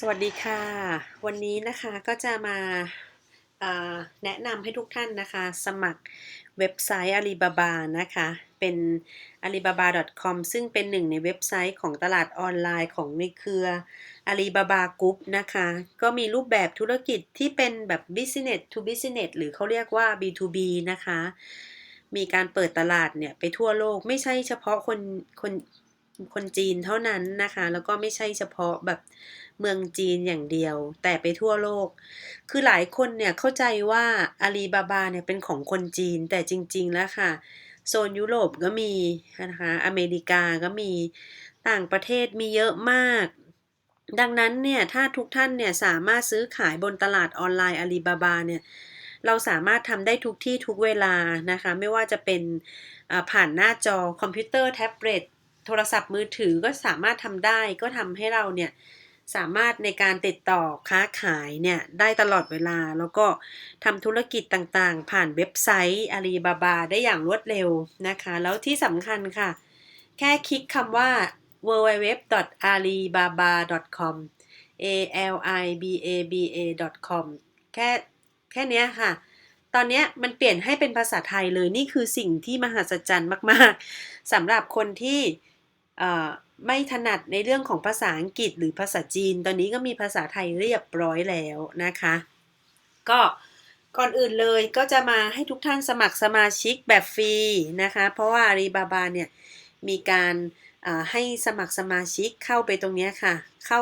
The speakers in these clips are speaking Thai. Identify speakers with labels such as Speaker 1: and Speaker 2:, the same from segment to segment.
Speaker 1: สวัสดีค่ะ วันนี้นะคะก็จะมาแนะนำให้ทุกท่านนะคะ สมัครเว็บไซต์ Alibaba นะคะ เป็น alibaba.com ซึ่งเป็นหนึ่งในเว็บไซต์ของตลาดออนไลน์ของในเครือ Alibaba Group นะคะ ก็มีรูปแบบธุรกิจที่เป็นแบบ business to business หรือเขาเรียกว่า B2B นะคะ มีการเปิดตลาดเนี่ยไปทั่วโลกไม่ใช่เฉพาะคนคนคนจีนเท่านั้นนะคะ แล้วก็ไม่ใช่เฉพาะแบบ เมืองจีนอย่างเดียว แต่ไปทั่วโลก คือหลายคนเนี่ยเข้าใจว่าอาลีบาบาเนี่ยเป็นของคนจีนแต่จริง ๆ แล้วค่ะ โซนยุโรปก็มีนะคะอเมริกาก็มีต่างประเทศมีเยอะมาก ดังนั้นเนี่ยถ้าทุกท่านเนี่ยสามารถซื้อขายบนตลาดออนไลน์อาลีบาบาเนี่ยเราสามารถทำได้ทุกที่ทุกเวลานะคะ ไม่ว่าจะเป็นผ่านหน้าจอคอมพิวเตอร์แท็บเล็ตโทรศัพท์มือถือก็สามารถทำได้ก็ทำให้เราเนี่ย สามารถในการติดต่อค้าขายเนี่ยได้ตลอดเวลา แล้วก็ทำธุรกิจต่างๆ ผ่านเว็บไซต์อาลีบาบาได้อย่างรวดเร็วนะคะ แล้วที่สำคัญค่ะ แค่คลิกคำว่า www.alibaba.com a l i b a b a com แค่แค่นี้ค่ะ ตอนนี้มันเปลี่ยนให้เป็นภาษาไทยเลยนี่คือสิ่งที่มหัศจรรย์มาก ๆสำหรับคนที่ ไม่ถนัดในเรื่องของภาษาอังกฤษหรือภาษาจีน ตอนนี้ก็มีภาษาไทยเรียบร้อยแล้วนะคะ ก็ก่อนอื่นเลยก็จะมาให้ทุกท่านสมัครสมาชิกแบบฟรีนะคะ เพราะว่าอาลีบาบาเนี่ยมีการให้สมัครสมาชิกเข้าไปตรงนี้ค่ะ เข้า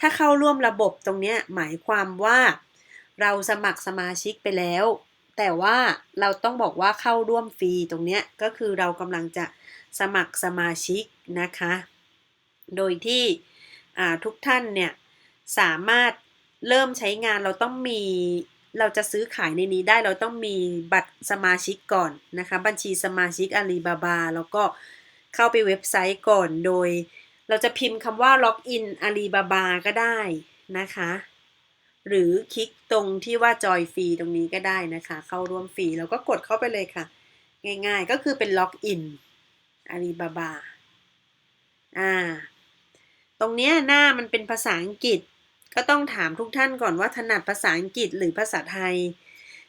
Speaker 1: ถ้าเข้าร่วมระบบตรงนี้หมายความว่าเราสมัครสมาชิกไปแล้ว แต่ว่าเราต้องบอกว่าเข้าร่วมฟรีตรงนี้ก็คือเรากำลังจะสมัครสมาชิกนะคะ โดยที่ทุกท่านเนี่ยสามารถเริ่มใช้งานเราต้องมีเราจะซื้อขายในนี้ได้เราต้องมีบัตรสมาชิกก่อนนะคะบัญชีสมาชิกอาลีบาบาแล้วก็เข้าไปเว็บไซต์ก่อนโดย เราจะพิมพ์คำว่าล็อกอินอาลีบาบาก็ได้นะคะ หรือคลิกตรงที่ว่าจอยฟรีตรงนี้ก็ได้นะคะ เข้าร่วมฟรีแล้วก็กดเข้าไปเลยค่ะ ง่ายๆก็คือเป็นล็อกอินอาลีบาบาอ่า ตรงเนี้ยหน้ามันเป็นภาษาอังกฤษ ก็ต้องถามทุกท่านก่อนว่าถนัดภาษาอังกฤษหรือภาษาไทย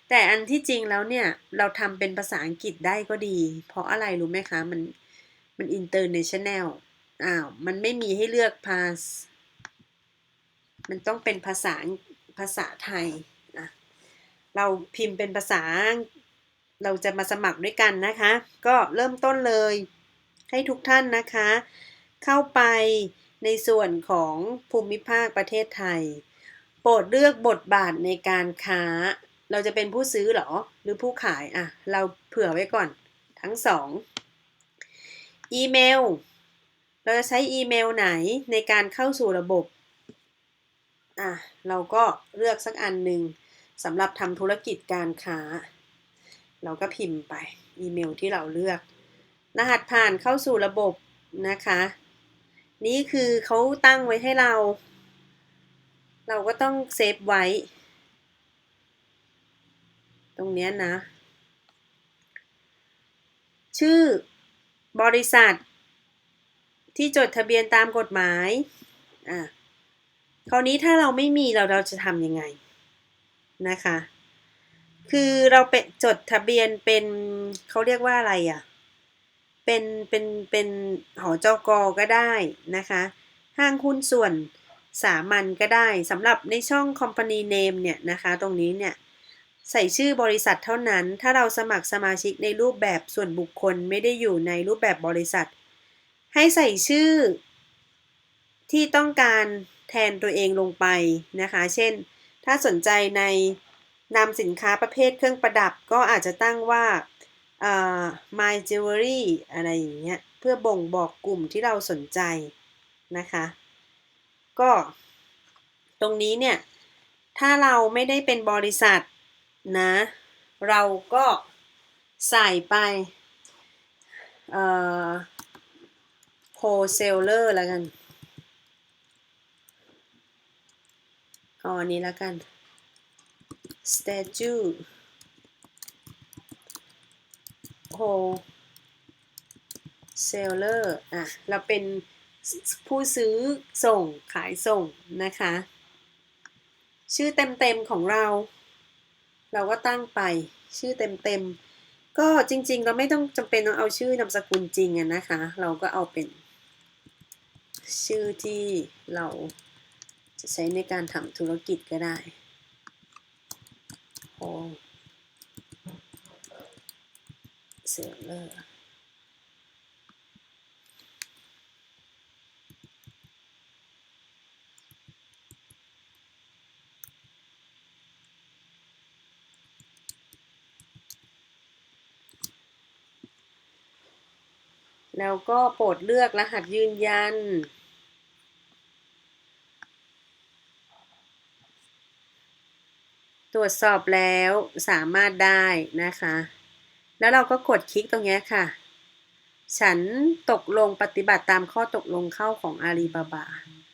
Speaker 1: แต่อันที่จริงแล้วเนี่ย เราทำเป็นภาษาอังกฤษได้ก็ดี เพราะอะไรรู้ไหมคะมันมันอินเตอร์เนชั่นแนลอ้าวมันไม่มีให้เลือกพาสมันต้องเป็นภาษาภาษาไทยนะเราพิมพ์เป็นภาษาเราจะมาสมัครด้วยกันนะคะ ก็เริ่มต้นเลย ให้ทุกท่านนะคะ เข้าไป ในส่วนของภูมิภาคประเทศไทย โปรดเลือกบทบาทในการค้า เราจะเป็นผู้ซื้อหรอ หรือผู้ขายอะ เราเผื่อไว้ก่อน ทั้งสอง อีเมล เราจะใช้อีเมลไหนในการเข้าสู่ระบบ อะ เราก็เลือกสักอันหนึ่งสำหรับทำธุรกิจการค้า เราก็พิมพ์ไป อีเมลที่เราเลือก รหัสผ่านเข้าสู่ระบบนะคะ นี่คือเขาตั้งไว้ให้เรา เราก็ต้องเซฟไว้ ตรงนี้นะ ชื่อบริษัท ที่จดทะเบียนตามกฎหมาย อะคราวนี้ถ้าเราไม่มีเราเราจะทำยังไงนะคะ คือเราเป็นจดทะเบียนเป็นเขาเรียกว่าอะไรอะ่ะ เป็นเป็นเป็นหอจกก็ได้นะคะ ห้างหุ้นส่วนสามัญก็ได้สำหรับในช่อง Company Name เนี่ยนะคะตรงนี้เนี่ยใส่ชื่อบริษัทเท่านั้น ถ้าเราสมัครสมาชิกในรูปแบบส่วนบุคคลไม่ได้อยู่ในรูปแบบบริษัท ให้ใส่ชื่อ ที่ต้องการแทนตัวเองลงไปนะคะ เช่น ถ้าสนใจในนำสินค้าประเภทเครื่องประดับก็อาจจะตั้งว่า my jewelry อะไรอย่างเงี้ย เพื่อบ่งบอกกลุ่มที่เราสนใจนะคะ ก็ตรงนี้เนี่ย ถ้าเราไม่ได้เป็นบริษัทนะ เราก็ใส่ไปเอ่อ wholesaler แล้วกันอ๋อนี้แล้วกัน statue โฮเซลเลอร์อะ เราเป็นผู้ซื้อส่งขายส่งนะคะ ชื่อเต็มๆของเรา เราก็ตั้งไปชื่อเต็มๆ ก็จริงๆ เราไม่ต้องจำเป็นต้องเอาชื่อนามสกุลจริงอะนะคะ เราก็เอาเป็น ชื่อที่เราจะใช้ในการทำธุรกิจก็ได้โอ เซลเลอร์ แล้วก็โปรดเลือกรหัสยืนยันตรวจสอบแล้วสามารถได้นะคะ แล้วเราก็กดคลิกตรงนี้ค่ะ ฉันตกลงปฏิบัติตามข้อตกลงเข้าของอาลีบาบา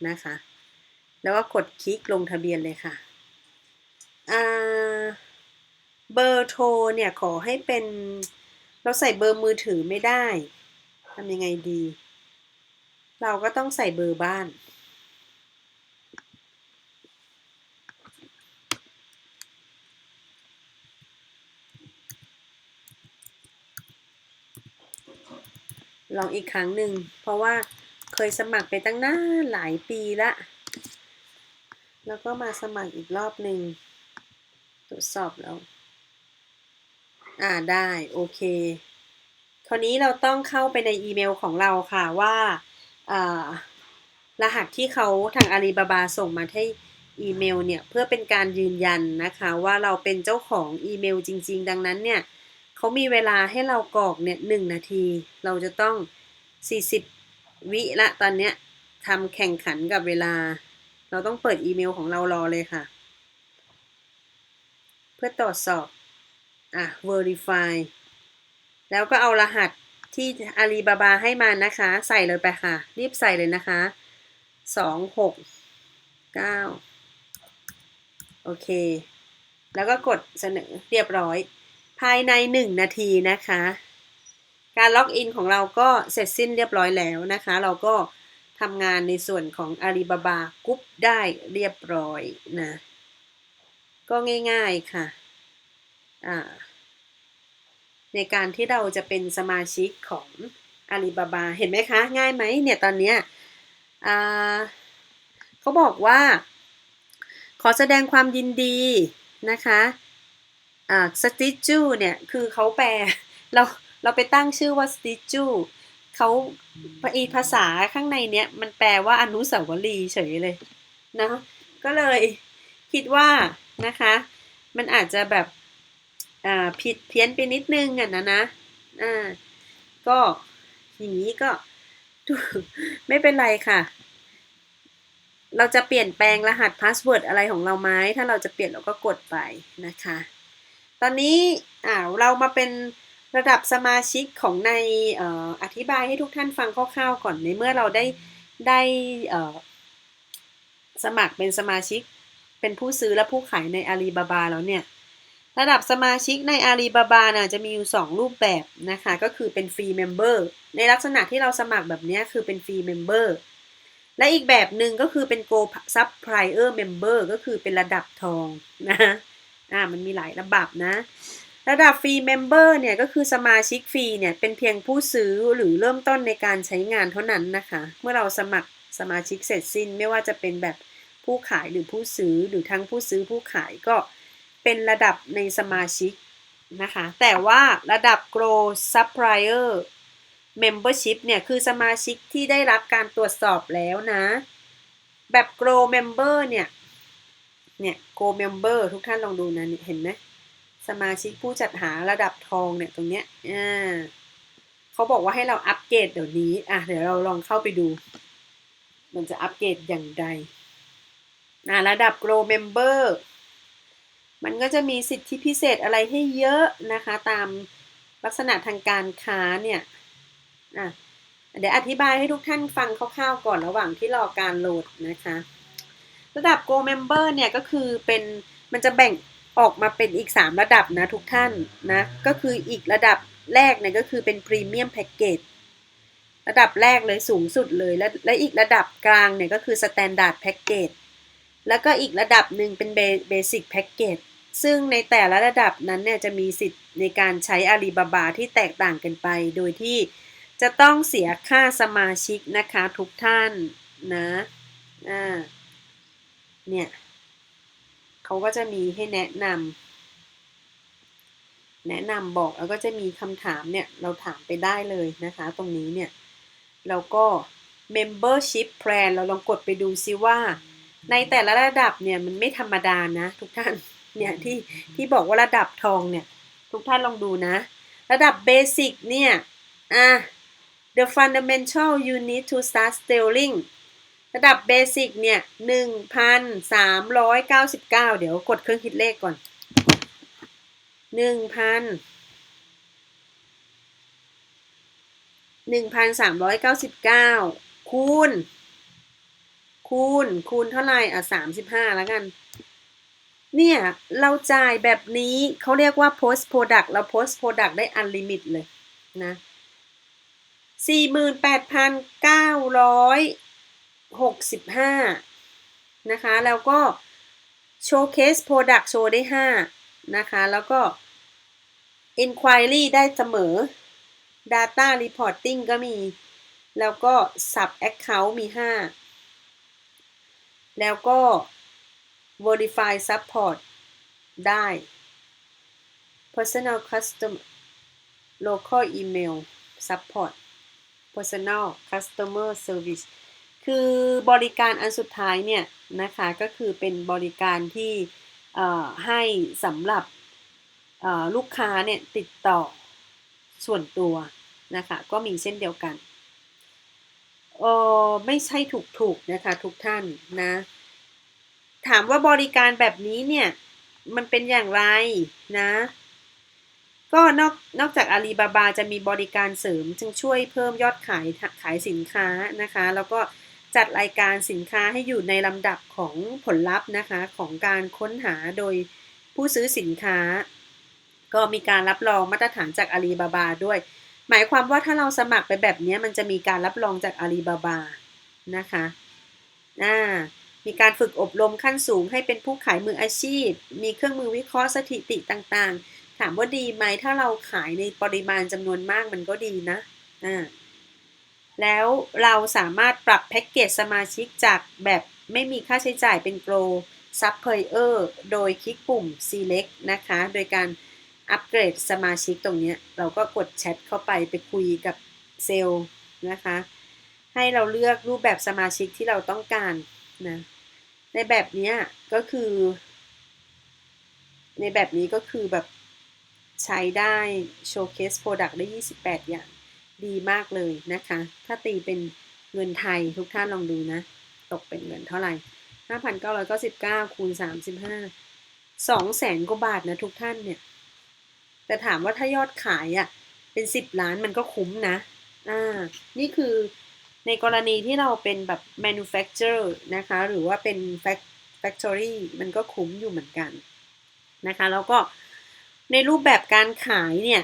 Speaker 1: นะคะ แล้วก็กดคลิกลงทะเบียนเลยค่ะเบอร์โทรเนี่ยขอให้เป็นเราใส่เบอร์มือถือไม่ได้ทำยังไงดี เราก็ต้องใส่เบอร์บ้าน ลองอีกครั้งหนึ่ง เพราะว่าเคยสมัครไปตั้งนานหลายปีละ แล้วก็มาสมัครอีกรอบหนึ่งตรวจสอบแล้ว อ่าได้ โอเค คราวนี้เราต้องเข้าไปในอีเมลของเราค่ะว่ารหัสที่เขาทางอาลีบาบาส่งมาให้อีเมลเนี่ย เพื่อเป็นการยืนยันนะคะ ว่าเราเป็นเจ้าของอีเมลจริง ๆ ดังนั้นเนี่ย เขามีเวลาให้เรากรอกเนี่ยหนึ่งนาที เราจะต้อง 40 วิละตอนเนี้ยทำแข่งขันกับเวลา เราต้องเปิดอีเมลของเรารอเลยค่ะ เพื่อตรวจสอบ อะ verify แล้วก็เอารหัสที่อาลีบาบาให้มานะคะ ใส่เลยไปค่ะ รีบใส่เลยนะคะสองหกเก้าโอเค แล้วก็กดเสนอเรียบร้อย ภายในหนึ่งนาทีนะคะ การล็อกอินของเราก็เสร็จสิ้นเรียบร้อยแล้วนะคะ เราก็ทำงานในส่วนของอาลีบาบากรุ๊ปได้เรียบร้อยนะ ก็ง่ายๆค่ะอ่าในการที่เราจะเป็นสมาชิกของอาลีบาบาเห็นไหมคะ ง่ายไหมเนี่ยตอนเนี้ยเขาบอกว่า ขอแสดงความยินดีนะคะ อ่าสติจูเนี่ยคือเขาแปลเราเราไปตั้งชื่อว่าสติจูเขาอีภาษาข้างในเนี้ยมันแปลว่าอนุสาวรีย์เฉยเลยนะก็เลยคิดว่านะคะ มันอาจจะแบบอ่าผิดเพี้ยนไปนิดนึงอะนะนะอ่าก็อย่างนี้ก็ไม่เป็นไรค่ะ เราจะเปลี่ยนแปลงรหัสพาสเวิร์ดอะไรของเราไหมถ้าเราจะเปลี่ยนเราก็กดไปนะคะ ตอนนี้อ่าเรามาเป็นระดับสมาชิกของในออธิบายให้ทุกท่านฟังคร่าวๆก่อนในเมื่อเราได้ได้สมัครเป็นสมาชิกเป็นผู้ซื้อและผู้ขายในอาลีบาบาแล้วเนี่ย ระดับสมาชิกในอาลีบาบาน่ะจะมีอยู่ 2 รูปแบบนะคะ ก็คือเป็นฟรีเมมเบอร์ในลักษณะที่เราสมัครแบบนี้คือเป็นฟรีเมมเบอร์และอีกแบบหนึ่งก็คือเป็น Go Sub Prior Member ก็คือเป็นระดับทองนะ อ่ามันมีหลายระดับนะ ระดับฟรีเมมเบอร์เนี่ยก็คือสมาชิกฟรีเนี่ยเป็นเพียงผู้ซื้อหรือเริ่มต้นในการใช้งานเท่านั้นนะคะ เมื่อเราสมัครสมาชิกเสร็จสิ้นไม่ว่าจะเป็นแบบผู้ขายหรือผู้ซื้อหรือทั้งผู้ซื้อผู้ขายก็เป็นระดับในสมาชิกนะคะ แต่ว่าระดับ Grow Supplier Membership เนี่ยคือสมาชิกที่ได้รับการตรวจสอบแล้วนะ แบบ Grow Member เนี่ย เนี่ย Grow Member ทุกท่านลองดูนะเห็นไหมสมาชิกผู้จัดหาระดับทองเนี่ยตรงเนี้ยอ่าเขาบอกว่าให้เราอัปเกรดเดี๋ยวนี้อะเดี๋ยวเราลองเข้าไปดู มันจะอัปเกรดอย่างไรอ่าระดับ Grow Member มันก็จะมีสิทธิพิเศษอะไรให้เยอะนะคะ ตามลักษณะทางการค้าเนี่ยอะเดี๋ยวอธิบายให้ทุกท่านฟังคร่าวๆก่อนระหว่างที่รอการโหลดนะคะ ระดับ Go Member เนี่ยก็คือเป็นมันจะแบ่งออกมาเป็นอีก 3 ระดับนะทุกท่านนะ ก็คืออีกระดับแรกเนี่ยก็คือเป็น Premium Package ระดับแรกเลยสูงสุดเลย และและอีกระดับกลางเนี่ยก็คือ Standard Package แล้วก็อีกระดับหนึ่งเป็น Basic Package ซึ่งในแต่ละระดับนั้นเนี่ยจะมีสิทธิ์ในการใช้อาลีบาบาที่แตกต่างกันไป โดยที่จะต้องเสียค่าสมาชิกนะคะทุกท่านนะ อ่า เนี่ยเขาก็จะมีให้แนะนำแนะนำบอกแล้วก็จะมีคำถามเนี่ย เราถามไปได้เลยนะคะ ตรงนี้เนี่ย แล้วก็ membership plan เราลองกดไปดูซิว่า ในแต่ละระดับเนี่ยมันไม่ธรรมดานะทุกท่านเนี่ยที่ที่บอกว่าระดับทองเนี่ย ทุกท่านลองดูนะ ระดับเบสิกเนี่ยอะ the fundamental you need to start selling ระดับเบสิกเนี่ยหนึ่งพันสามร้อยเก้าสิบเก้าเดี๋ยวกดเครื่องคิดเลขก่อนหนึ่งพันหนึ่งพันสามร้อยเก้าสิบเก้าคูณ คูณ คูณเท่าไหร่อะสามสิบห้าแล้วกัน เนี่ย เราจ่ายแบบนี้เขาเรียกว่า post product เรา post product ได้ unlimit เลยนะสี่หมื่นแปดพันเก้าร้อย หกสิบห้านะคะ แล้วก็ showcase product โชว์ได้ห้านะคะ แล้วก็ inquiry ได้เสมอ data reporting ก็มี แล้วก็ sub account มีห้าแล้วก็ verify support ได้ personal custom local email support personal customer service คือบริการอันสุดท้ายเนี่ยนะคะก็คือเป็นบริการที่ให้สำหรับลูกค้าเนี่ยติดต่อส่วนตัวนะคะก็มีเช่นเดียวกันเออไม่ใช่ถูกๆนะคะทุกท่านนะ ถามว่าบริการแบบนี้เนี่ยมันเป็นอย่างไรนะ ก็นอกนอกจากอาลีบาบาจะมีบริการเสริมจึงช่วยเพิ่มยอดขายขายสินค้านะคะ แล้วก็ จัดรายการสินค้าให้อยู่ในลำดับของผลลัพธ์นะคะของการค้นหาโดยผู้ซื้อสินค้า ก็มีการรับรองมาตรฐานจากอาลีบาบาด้วย หมายความว่าถ้าเราสมัครไปแบบนี้มันจะมีการรับรองจากอาลีบาบานะคะอ่ามีการฝึกอบรมขั้นสูงให้เป็นผู้ขายมืออาชีพ มีเครื่องมือวิเคราะห์สถิติต่างๆ ถามว่าดีไหมถ้าเราขายในปริมาณจำนวนมากมันก็ดีนะอ่า แล้วเราสามารถปรับแพ็กเกจสมาชิกจากแบบไม่มีค่าใช้จ่ายเป็น Grow Supplier โดยคลิกปุ่ม Select นะคะ โดยการอัปเกรดสมาชิกตรงนี้ เราก็กดแชทเข้าไปไปคุยกับเซลล์นะคะ ให้เราเลือกรูปแบบสมาชิกที่เราต้องการนะ ในแบบนี้ก็คือ ในแบบนี้ก็คือแบบใช้ได้ Showcase Product ได้ 28 อย่าง ดีมากเลยนะคะ ถ้าตีเป็นเงินไทยทุกท่านลองดูนะ ตกเป็นเงินเท่าไหร่ 5,999 คูณ 35 2แสนกว่าบาทนะทุกท่านเนี่ย แต่ถามว่าถ้ายอดขายอะ่ะ เป็น 10 ล้านมันก็คุ้มนะ อ่า นี่คือในกรณีที่เราเป็นแบบ manufacturer นะคะ หรือว่าเป็น factory มันก็คุ้มอยู่เหมือนกันนะคะ แล้วก็ในรูปแบบการขายเนี่ย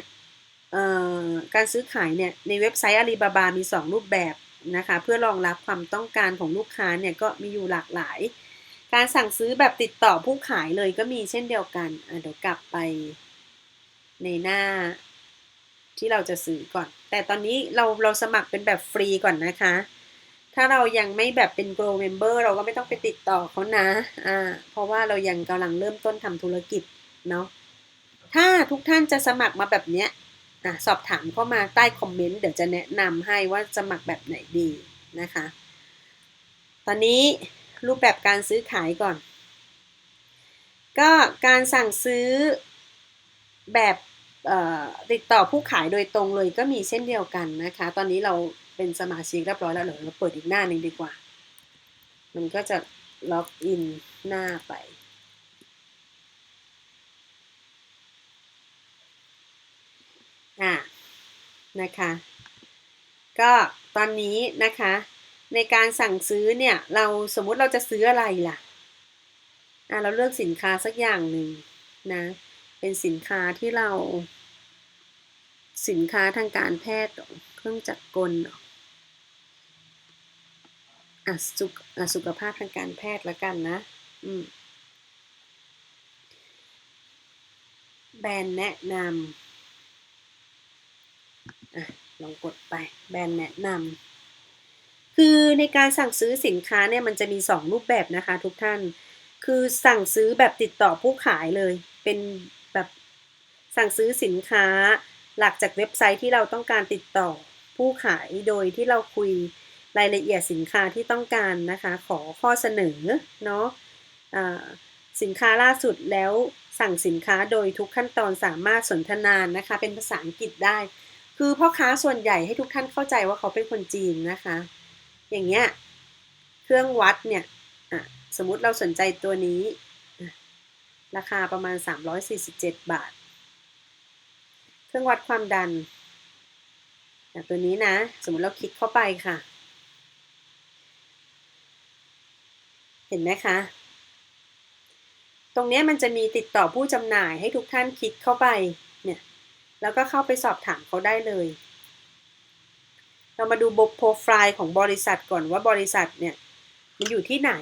Speaker 1: การซื้อขายเนี่ยในเว็บไซต์อาลีบาบามี 2 รูปแบบนะคะเพื่อรองรับความต้องการของลูกค้าเนี่ยก็มีอยู่หลากหลาย การสั่งซื้อแบบติดต่อผู้ขายเลยก็มีเช่นเดียวกันเดี๋ยวกลับไปในหน้าที่เราจะซื้อก่อน แต่ตอนนี้เราเราสมัครเป็นแบบฟรีก่อนนะคะ ถ้าเรายังไม่แบบเป็น Grow Member เราก็ไม่ต้องไปติดต่อเขานะอ่าเพราะว่าเรายังกำลังเริ่มต้นทำธุรกิจเนาะถ้าทุกท่านจะสมัครมาแบบเนี้ย นะสอบถามเข้ามาใต้คอมเมนต์เดี๋ยวจะแนะนำให้ว่าสมัครแบบไหนดีนะคะ ตอนนี้รูปแบบการซื้อขายก่อน ก็การสั่งซื้อแบบติดต่อผู้ขายโดยตรงเลยก็มีเช่นเดียวกันนะคะ ตอนนี้เราเป็นสมาชิกเรียบร้อยแล้วเดี๋ยวเราเปิดอีกหน้าหนึ่งดีกว่า มันก็จะล็อกอินหน้าไป อ่านะคะ ก็ตอนนี้นะคะ ในการสั่งซื้อเนี่ย เราสมมุติเราจะซื้ออะไรล่ะอ่าเราเลือกสินค้าสักอย่างหนึ่งนะ เป็นสินค้าที่เรา สินค้าทางการแพทย์เครื่องจักรกลอะสุขอะสุขภาพทางการแพทย์แล้วกันนะ อืมแบรนด์แนะนำ อะลองกดไปแบรนด์แนะนำคือในการสั่งซื้อสินค้าเนี่ยมันจะมี 2 รูปแบบนะคะทุกท่าน คือสั่งซื้อแบบติดต่อผู้ขายเลย เป็นแบบสั่งซื้อสินค้าหลักจากเว็บไซต์ที่เราต้องการติดต่อผู้ขายโดยที่เราคุยรายละเอียดสินค้าที่ต้องการนะคะ ขอข้อเสนอเนาะะสินค้าล่าสุดแล้วสั่งสินค้าโดยทุกขั้นตอนสามารถสนทนานะคะ เป็นภาษาอังกฤษได้ คือพ่อค้าส่วนใหญ่ให้ทุกท่านเข้าใจว่าเขาเป็นคนจีนนะคะ อย่างเงี้ย เครื่องวัดเนี่ยสมมติเราสนใจตัวนี้ ราคาประมาณ 347 บาท เครื่องวัดความดัน ตัวนี้นะ สมมติเราคลิกเข้าไปค่ะ เห็นไหมคะ ตรงนี้มันจะมีติดต่อผู้จำหน่ายให้ทุกท่านคลิกเข้าไป เนี่ย แล้วก็เข้าไปสอบถามเขาได้เลย เรามาดูบโปรไฟล์ของบริษัทก่อนว่าบริษัทเนี่ยมันอยู่ที่ไหน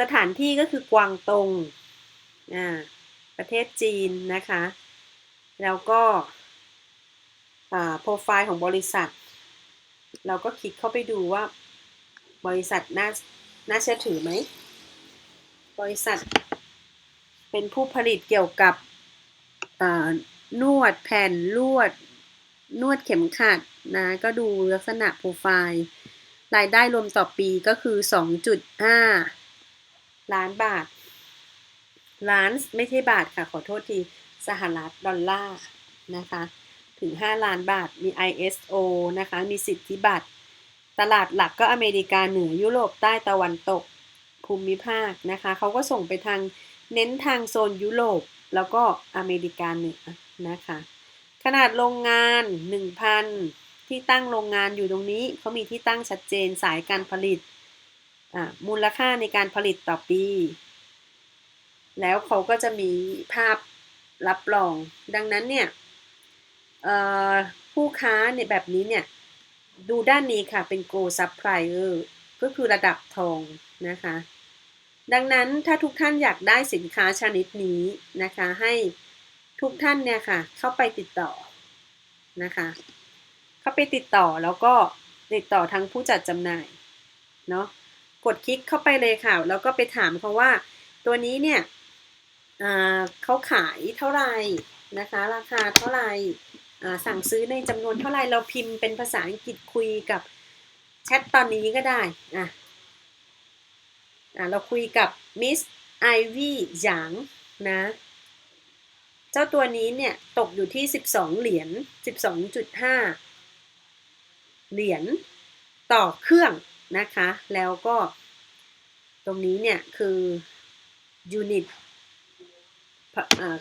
Speaker 1: สถานที่ก็คือกวางตงอ่าประเทศจีนนะคะ แล้วก็โปรไฟล์ของบริษัท เราก็คลิกเข้าไปดูว่าบริษัทน่าน่าเชื่อถือไหม บริษัทเป็นผู้ผลิตเกี่ยวกับ นวดแผ่นลวด นวดเข็มขัดนะ ก็ดูลักษณะโปรไฟล์รายได้รวมต่อปีก็คือ 2.5 ล้านบาท ล้านไม่ใช่บาทค่ะ ขอโทษที สหรัฐดอลลาร์นะคะ ถึง 5 ล้านบาท มี ISO นะคะ มีสิทธิบัตร ตลาดหลักก็อเมริกาเหนือยุโรปใต้ตะวันตกภูมิภาคนะคะ เขาก็ส่งไปทางเน้นทางโซนยุโรปแล้วก็อเมริกาเหนือ นะคะ ขนาดโรงงาน 1,000 ที่ตั้งโรงงานอยู่ตรงนี้เขามีที่ตั้งชัดเจนสายการผลิต มูลค่าในการผลิตต่อปี แล้วเขาก็จะมีภาพรับรอง ดังนั้นเนี่ยผู้ค้าเนี่ยแบบนี้เนี่ย ดูด้านนี้ค่ะเป็น Go Supplier ก็คือระดับทองนะคะ ดังนั้นถ้าทุกท่านอยากได้สินค้าชนิดนี้นะคะให้ ทุกท่านเนี่ยค่ะ เข้าไปติดต่อนะคะ เข้าไปติดต่อแล้วก็ติดต่อทั้งผู้จัดจำหน่ายเนาะกดคลิกเข้าไปเลยค่ะ แล้วก็ไปถามเขาว่า ตัวนี้เนี่ยเขาขายเท่าไหร่นะคะ ราคาเท่าไหร่สั่งซื้อในจำนวนเท่าไหร่เราพิมพ์เป็นภาษาอังกฤษคุยกับแชทตอนนี้ก็ได้อะเราคุยกับมิสไอวี่หยางนะ เจ้าตัวนี้เนี่ยตกอยู่ที่ 12 เหรียญ 12.5 เหรียญต่อเครื่องนะคะ แล้วก็ตรงนี้เนี่ยคือยูนิต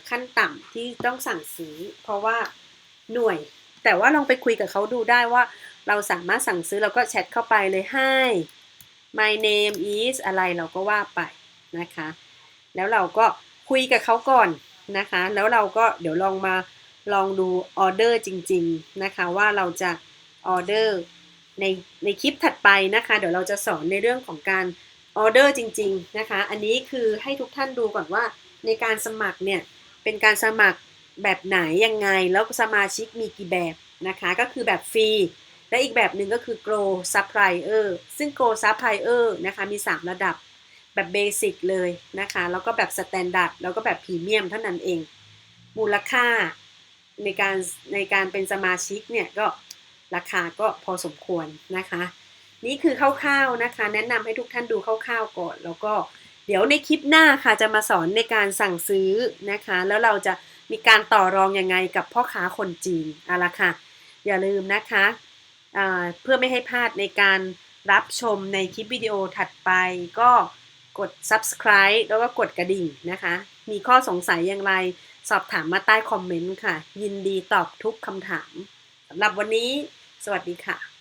Speaker 1: ขั้นต่ำที่ต้องสั่งซื้อ เพราะว่าหน่วย แต่ว่าลองไปคุยกับเขาดูได้ว่าเราสามารถสั่งซื้อเราก็แชทเข้าไปเลยให้ my name is อะไรเราก็ว่าไปนะคะ แล้วเราก็คุยกับเขาก่อน นะคะ แล้วเราก็เดี๋ยวลองมาลองดูออเดอร์จริง ๆ นะคะ ว่าเราจะออเดอร์ในในคลิปถัดไปนะคะ เดี๋ยวเราจะสอนในเรื่องของการออเดอร์จริง ๆ นะคะ อันนี้คือให้ทุกท่านดูก่อนว่าในการสมัครเนี่ยเป็นการสมัครแบบไหนยังไง แล้วสมาชิกมีกี่แบบนะคะ ก็คือแบบฟรี และอีกแบบหนึ่งก็คือ Grow Supplier ซึ่ง Grow Supplier นะคะมี 3 ระดับ แบบเบสิกเลยนะคะ แล้วก็แบบ Standard แล้วก็แบบพรีเมียมเท่านั้นเอง มูลค่าในการในการเป็นสมาชิกเนี่ยก็ราคาก็พอสมควรนะคะ นี่คือคร่าวๆนะคะ แนะนำให้ทุกท่านดูคร่าวๆก่อน แล้วก็เดี๋ยวในคลิปหน้าค่ะจะมาสอนในการสั่งซื้อนะคะ แล้วเราจะมีการต่อรองยังไงกับพ่อค้าคนจีนอาละค่ะ อย่าลืมนะคะเพื่อไม่ให้พลาดในการรับชมในคลิปวิดีโอถัดไปก็ กด subscribe แล้วก็กดกระดิ่งนะคะ มีข้อสงสัยอย่างไรสอบถามมาใต้คอมเมนต์ค่ะ ยินดีตอบทุกคำถามสำหรับวันนี้ สวัสดีค่ะ